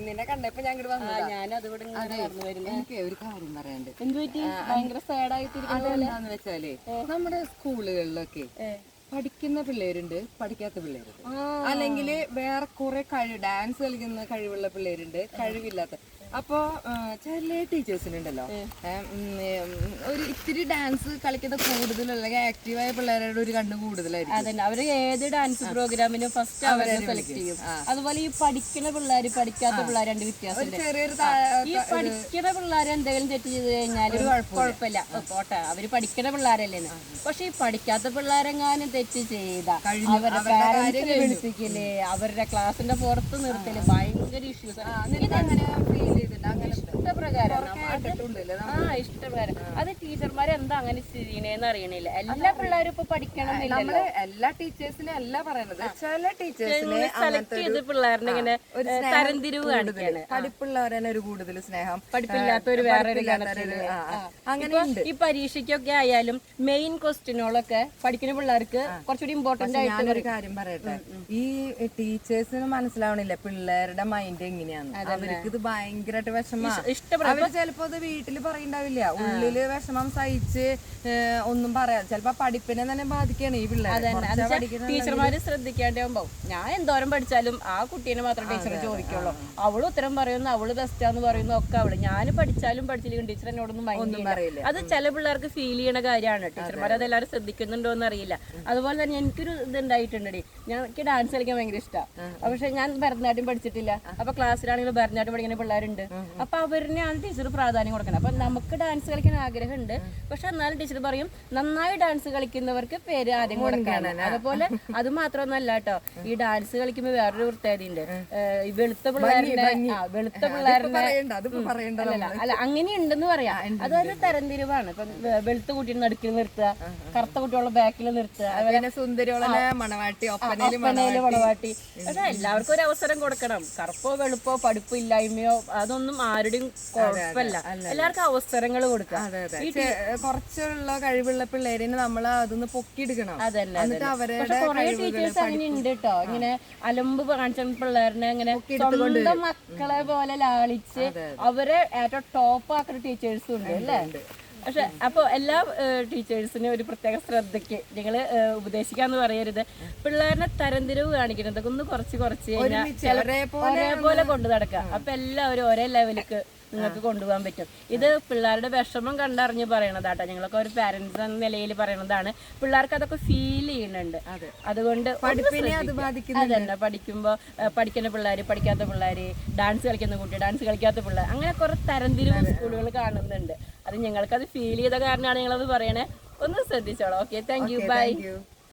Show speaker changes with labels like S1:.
S1: നിന്നെ കണ്ടപ്പോ ഞാൻ ഇങ്ങോട്ട് വന്നതാ.
S2: വരുന്നത്
S1: എനിക്ക് ഒരു കാര്യം പറയാണ്ട്
S2: ഭയങ്കര
S1: അതെന്താന്ന് വെച്ചാലേ നമ്മുടെ സ്കൂളുകളിലൊക്കെ പഠിക്കുന്ന പിള്ളേരുണ്ട്. പഠിക്കാത്ത പിള്ളേരുണ്ട്. അല്ലെങ്കിൽ വേറെ കുറെ കഴിവ് ഡാൻസ് കളിക്കുന്ന കഴിവുള്ള പിള്ളേരുണ്ട്. കഴിവില്ലാത്ത. അപ്പോ ചില ടീച്ചേഴ്സിനുണ്ടല്ലോ. ഒരു ഇത്തിരി ഡാൻസ് കളിക്കുന്ന കൂടുതൽ അല്ലെങ്കിൽ ആക്റ്റീവായ പിള്ളേരുടെ ഒരു കണ്ണ് കൂടുതലായിരിക്കും.
S2: അതന്നെ. അവർ ഏത് ഡാൻസ് പ്രോഗ്രാമിനും ഫസ്റ്റ് അവരെ സെലക്ട് ചെയ്യും. അതുപോലെ ഈ പഠിക്കുന്ന പിള്ളേര് പഠിക്കാത്ത പിള്ളേർ രണ്ട് വ്യത്യാസമുണ്ട് ഈ പഠിക്കുന്ന പിള്ളേർ എന്തെങ്കിലും തെറ്റ് ചെയ്ത് കഴിഞ്ഞാൽ കുഴപ്പമില്ല. പോട്ടെ. അവർ പഠിക്കുന്ന പിള്ളേരല്ലേ പക്ഷെ ഈ പഠിക്കാത്ത പിള്ളേരെങ്ങാനും തെറ്റ് ചെയ്ത. അവരുടെ പാരന്റ്സിനെ വിളിപ്പിക്കൽ അവരുടെ ക്ലാസ്സിന്റെ പുറത്ത് നിർത്തൽ ഭയങ്കര ഇഷ്യൂസ്
S1: ആണ് ഫീൽ ചെയ്തിട്ടുണ്ടോ? അങ്ങനെ?
S2: ആ ഇഷ്ടപ്രകാരം അത് ടീച്ചർമാർ എന്താ അങ്ങനെ ചെയ്യണേന്ന് അറിയണില്ല. എല്ലാ പിള്ളേരും ഇപ്പൊ പഠിക്കണം
S1: നമ്മൾ എല്ലാ ടീച്ചേഴ്സിനെ അല്ല പറയണത്. ചില ടീച്ചേഴ്സിനെ
S2: സെലക്ട് ചെയ്ത് പിള്ളേരിനെ ഇങ്ങനെ തരംതിരിവ്. കാണിക്കാണ്.
S1: പഠിപ്പുള്ളവരനെ ഒരു കൂടുതൽ സ്നേഹം.
S2: പഠിപ്പില്ലാത്തൊരു വേറെ ഒരു
S1: പഠിപ്പില്ലാത്തവര് ആ, ആ. അങ്ങനെ
S2: ഈ പരീക്ഷയ്ക്കൊക്കെ ആയാലും മെയിൻ ക്വസ്റ്റ്യനുകളൊക്കെ പഠിക്കുന്ന പിള്ളേർക്ക് കുറച്ചുകൂടി ഇമ്പോർട്ടന്റ് ആയിട്ട്
S1: ഒരു കാര്യം പറയട്ടെ. ഈ ടീച്ചേഴ്സിന് മനസ്സിലാവണില്ല പിള്ളേരുടെ മൈൻഡ് എങ്ങനെയാണ്. അവർക്ക് ഇത് ഭയങ്കരമായിട്ട് വിഷമ.
S2: ഇഷ്ടപ്പെടും.
S1: ചിലപ്പോ അത് വീട്ടിൽ പറയണ്ടാവില്ല. ഉള്ളിൽ വിഷമം സഹിച്ച് ഒന്നും പറയാം ചിലപ്പോ പഠിപ്പിനെ തന്നെ ബാധിക്കാണ് ഈ പിള്ളേർ
S2: ടീച്ചർമാര് ശ്രദ്ധിക്കാണ്ടാവുമ്പോ ഞാൻ എന്തോരം പഠിച്ചാലും ആ കുട്ടീനെ മാത്രം ടീച്ചർ ചോദിക്കുള്ളൂ. അവൾ ഉത്തരം പറയുന്നു അവൾ ബെസ്റ്റാന്ന് പറയുന്നു ഒക്കെ അവൾ. ഞാൻ പഠിച്ചാലും പഠിച്ചില്ലെങ്കിൽ ടീച്ചർ എന്നോടൊന്നും ഒന്നും
S1: പറയില്ല.
S2: അത് ചില പിള്ളേർക്ക് ഫീൽ ചെയ്യണ കാര്യമാണ്. ടീച്ചർമാർ അതെല്ലാവരും ശ്രദ്ധിക്കുന്നുണ്ടോ എന്ന് അറിയില്ല. അതുപോലെ തന്നെ എനിക്കൊരു ഇത് ഉണ്ടായിട്ടുണ്ട് എനിക്ക് ഡാൻസ് കളിക്കാൻ ഭയങ്കര ഇഷ്ടമാണ് പക്ഷെ ഞാൻ ഭരതനാട്യം പഠിച്ചിട്ടില്ല. അപ്പൊ ക്ലാസ്സിലാണെങ്കിലും ഭരതനാട്യം പഠിക്കുന്ന പിള്ളേരുണ്ട്. അപ്പൊ അവരിനെയാണ് ടീച്ചർ പ്രാധാന്യം കൊടുക്കണം. അപ്പം നമുക്ക് ഡാൻസ് കളിക്കാൻ ആഗ്രഹമുണ്ട്. പക്ഷെ എന്നാലും ടീച്ചർ പറയും നന്നായി ഡാൻസ് കളിക്കുന്നവർക്ക് പേര് ആദ്യം കൊടുക്കാനാണ് അതുപോലെ അത് മാത്രമൊന്നല്ല കേട്ടോ. ഈ ഡാൻസ് കളിക്കുമ്പോൾ വേറൊരു പ്രത്യേകതയുണ്ട് ഏഹ് ഈ വെളുത്ത പിള്ളേരുടെ വെളുത്ത പിള്ളേരുടെ
S1: പറയണ്ട
S2: അങ്ങനെ അല്ല അങ്ങനെയുണ്ടെന്ന് പറയാം. അതൊരു തരംതിരിവാണ്. ഇപ്പം വെളുത്ത കുട്ടീനെ നടുക്കിൽ നിർത്തുക കറുത്ത കുട്ടികളുടെ ബാക്കിൽ നിർത്തുക
S1: അതുപോലെ മണവാട്ടി
S2: മണവാട്ടി. എല്ലാവർക്കും ഒരു അവസരം കൊടുക്കണം. കറുപ്പോ വെളുപ്പോ പഠിപ്പോ ഇല്ലായ്മയോ അതൊന്നും ആരുടെയും കുഴപ്പമില്ല. എല്ലാവർക്കും അവസരങ്ങൾ കൊടുക്കുക.
S1: കുറച്ചുള്ള കഴിവുള്ള പിള്ളേരിനെ നമ്മൾ അതൊന്ന് പൊക്കിയെടുക്കണം.
S2: എടുക്കണം
S1: എന്നിട്ട് അവരുടെ
S2: കുറെ ടീച്ചേഴ്സ് അങ്ങനെ ഉണ്ട് കേട്ടോ ഇങ്ങനെ അലമ്പ് കാണിച്ച പിള്ളേരിനെ അങ്ങനെ സ്വന്തം മക്കളെ പോലെ ലാളിച്ച് അവരെ ഏറ്റവും ടോപ്പ് ആക്കുന്ന ടീച്ചേഴ്സും ഉണ്ട് അല്ലേ? പക്ഷെ അപ്പോൾ എല്ലാ ടീച്ചേഴ്സിനും ഒരു പ്രത്യേക ശ്രദ്ധയ്ക്ക് നിങ്ങൾ ഉപദേശിക്കാന്ന് പറയരുത്. പിള്ളേരുടെ തരംതിരിവ് കാണിക്കുന്നത് ഒന്ന് കുറച്ച് കുറച്ച് കഴിഞ്ഞാൽ
S1: ഒരേപോലെ
S2: കൊണ്ടു നടക്കുക. അപ്പൊ എല്ലാവരും ഒരേ ലെവലിക്ക് നിങ്ങൾക്ക് കൊണ്ടുപോകാൻ പറ്റും. ഇത് പിള്ളേരുടെ വിഷമം കണ്ടറിഞ്ഞ് പറയണതാട്ടോ. ഞങ്ങളൊക്കെ ഒരു പാരന്റ്സ് എന്ന നിലയിൽ പറയണതാണ്. പിള്ളേർക്ക് അതൊക്കെ ഫീൽ ചെയ്യുന്നുണ്ട്. അതുകൊണ്ട് അതന്നെ. പഠിക്കുമ്പോൾ പഠിക്കുന്ന പിള്ളേർ പഠിക്കാത്ത പിള്ളേർ ഡാൻസ് കളിക്കുന്ന കുട്ടി ഡാൻസ് കളിക്കാത്ത പിള്ളേർ അങ്ങനെ കുറെ തരംതിരിവ് സ്കൂളുകൾ കാണുന്നുണ്ട്. അത് ഞങ്ങൾക്കത് ഫീൽ ചെയ്ത കാരണമാണ് ഞങ്ങളത് പറയണേ. ഒന്ന് ശ്രദ്ധിച്ചോളാം. Okay thank you by